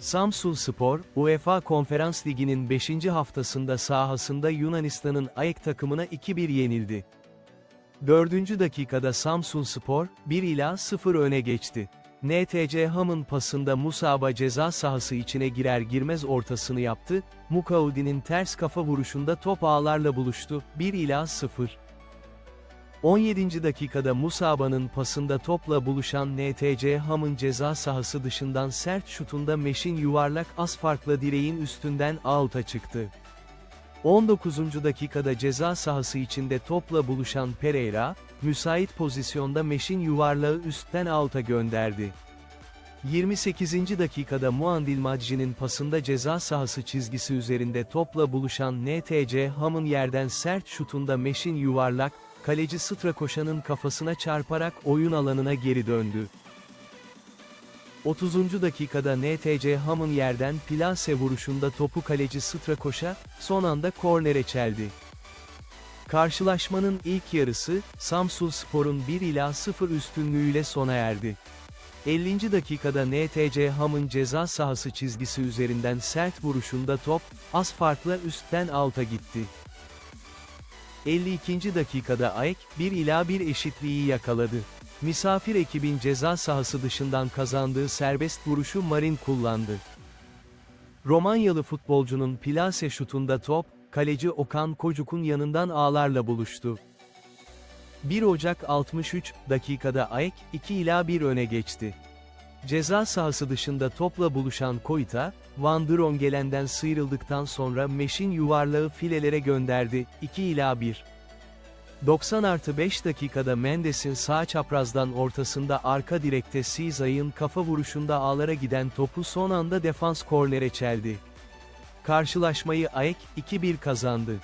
Samsun Spor, UEFA Konferans Ligi'nin 5. haftasında sahasında Yunanistan'ın AEK takımına 2-1 yenildi. 4. dakikada Samsun Spor, 1 ila 0 öne geçti. NTC Ham'ın pasında Musaba ceza sahası içine girer girmez ortasını yaptı, Mukaudi'nin ters kafa vuruşunda top ağlarla buluştu, 1 ila 0. 17. dakikada Musaba'nın pasında topla buluşan NTC Ham'ın ceza sahası dışından sert şutunda Meş'in yuvarlak az farkla direğin üstünden out'a çıktı. 19. dakikada ceza sahası içinde topla buluşan Pereira, müsait pozisyonda Meş'in yuvarlağı üstten out'a gönderdi. 28. dakikada Muandil Maci'nin pasında ceza sahası çizgisi üzerinde topla buluşan NTC Ham'ın yerden sert şutunda Meş'in yuvarlak, kaleci Strakoşan'ın kafasına çarparak oyun alanına geri döndü. 30. dakikada NTC Ham'ın yerden plase vuruşunda topu kaleci Strakoş'a, son anda kornere çeldi. Karşılaşmanın ilk yarısı, Samsun Spor'un 1 ila 0 üstünlüğüyle sona erdi. 50. dakikada NTC Ham'ın ceza sahası çizgisi üzerinden sert vuruşunda top, az farkla üstten alta gitti. 52. dakikada AEK, 1 ila 1 eşitliği yakaladı. Misafir ekibin ceza sahası dışından kazandığı serbest vuruşu Marin kullandı. Romanyalı futbolcunun plase şutunda top, kaleci Okan Kocuk'un yanından ağlarla buluştu. 1 Ocak 63 dakikada AEK 2 ila 1 öne geçti. Ceza sahası dışında topla buluşan Koita, Van Drongelen'den sıyrıldıktan sonra Meş'in yuvarlağı filelere gönderdi, 2 ila 1. 90 artı 5 dakikada Mendes'in sağ çaprazdan ortasında arka direkte Sizay'ın kafa vuruşunda ağlara giden topu son anda defans kornere çeldi. Karşılaşmayı AEK 2-1 kazandı.